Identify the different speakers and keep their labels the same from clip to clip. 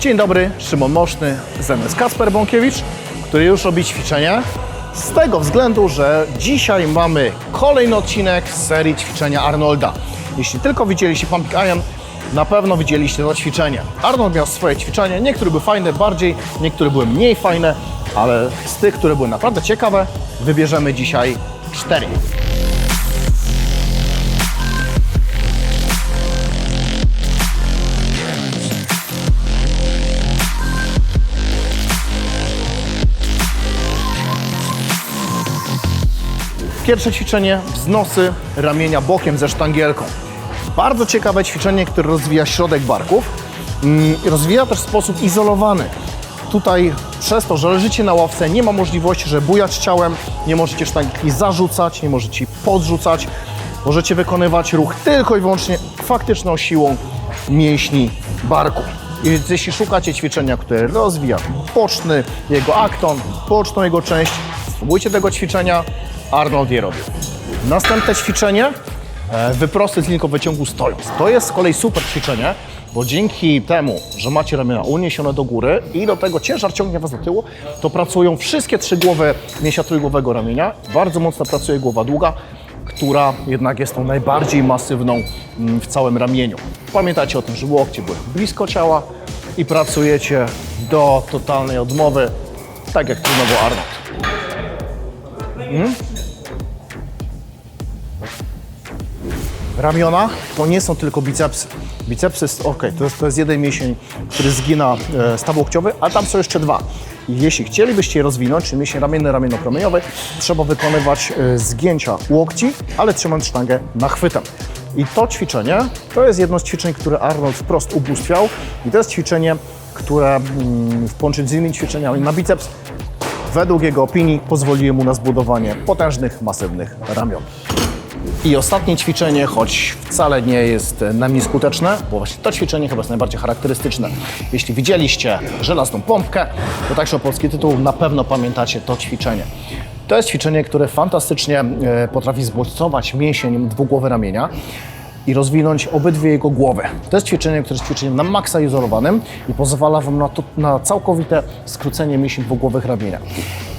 Speaker 1: Dzień dobry, Szymon Moszny, zamiast Kasper Bąkiewicz, który już robi ćwiczenia. Z tego względu, że dzisiaj mamy kolejny odcinek z serii ćwiczenia Arnolda. Jeśli tylko widzieliście Pumping Iron, na pewno widzieliście to ćwiczenie. Arnold miał swoje ćwiczenia, niektóre były fajne bardziej, niektóre były mniej fajne, ale z tych, które były naprawdę ciekawe, wybierzemy dzisiaj cztery. Pierwsze ćwiczenie wznosy ramienia bokiem ze sztangielką. Bardzo ciekawe ćwiczenie, które rozwija środek barków mm, rozwija też sposób izolowany. Tutaj przez to, że leżycie na ławce, nie ma możliwości, żeby bujać ciałem, nie możecie sztangiki zarzucać, nie możecie podrzucać. Możecie wykonywać ruch tylko i wyłącznie faktyczną siłą mięśni barku. Jeśli szukacie ćwiczenia, które rozwija poczny, jego akton, poczną jego część, spróbujcie tego ćwiczenia, Arnold je robił. Następne ćwiczenie, e, wyprosty z linką wyciągu stojąc. To jest z kolei super ćwiczenie, bo dzięki temu, że macie ramiona uniesione do góry i do tego ciężar ciągnie Was do tyłu, to pracują wszystkie trzy głowy mięśnia trójgłowego ramienia. Bardzo mocno pracuje głowa długa, która jednak jest tą najbardziej masywną mm, w całym ramieniu. Pamiętajcie o tym, że łokcie były blisko ciała i pracujecie do totalnej odmowy, tak jak trenował Arnold. Ramiona to nie są tylko bicepsy. Bicepsy jest ok, to jest, to jest jeden mięsień, który zgina e, staw łokciowy, a tam są jeszcze dwa. I jeśli chcielibyście je rozwinąć, czyli mięsień ramienny, ramienno-promieniowy, trzeba wykonywać e, zgięcia łokci, ale trzymając sztangę nachwytem. I to ćwiczenie to jest jedno z ćwiczeń, które Arnold wprost ubóstwiał. I to jest ćwiczenie, które mm, w połączeniu z innymi ćwiczeniami na biceps według jego opinii pozwoliły mu na zbudowanie potężnych, masywnych ramion. I ostatnie ćwiczenie, choć wcale nie jest na mnie skuteczne, bo właśnie to ćwiczenie chyba jest najbardziej charakterystyczne. Jeśli widzieliście żelazną pompkę, to także o polski tytuł na pewno pamiętacie to ćwiczenie. To jest ćwiczenie, które fantastycznie e, potrafi zbodźcować mięsień dwugłowy ramienia i rozwinąć obydwie jego głowy. To jest ćwiczenie, które jest ćwiczeniem na maksa izolowanym i pozwala Wam na, to, na całkowite skrócenie mięśni dwugłowych ramienia.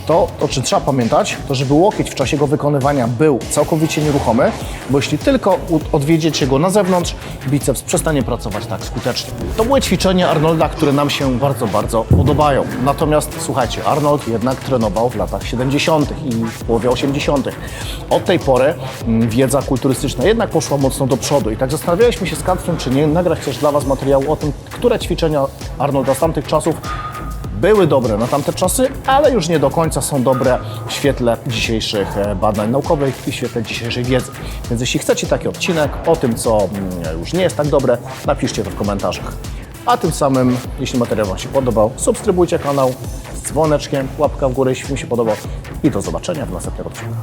Speaker 1: To, o czym trzeba pamiętać, to żeby łokieć w czasie jego wykonywania był całkowicie nieruchomy, bo jeśli tylko odwiedziecie go na zewnątrz, biceps przestanie pracować tak skutecznie. To były ćwiczenia Arnolda, które nam się bardzo, bardzo podobają. Natomiast słuchajcie, Arnold jednak trenował w latach 70. i w połowie 80. Od tej pory mm, wiedza kulturystyczna jednak poszła mocno do przodu i tak zastanawialiśmy się z Kacprem, czy nie nagrać też dla Was materiału o tym, które ćwiczenia Arnolda z tamtych czasów były dobre na tamte czasy, ale już nie do końca są dobre w świetle dzisiejszych e, badań naukowych i w świetle dzisiejszej wiedzy. Więc jeśli chcecie taki odcinek o tym, co mm, już nie jest tak dobre, napiszcie to w komentarzach. A tym samym, jeśli materiał Wam się podobał, subskrybujcie kanał z dzwoneczkiem, łapka w górę, jeśli Wam się podobał i do zobaczenia w następnym odcinku.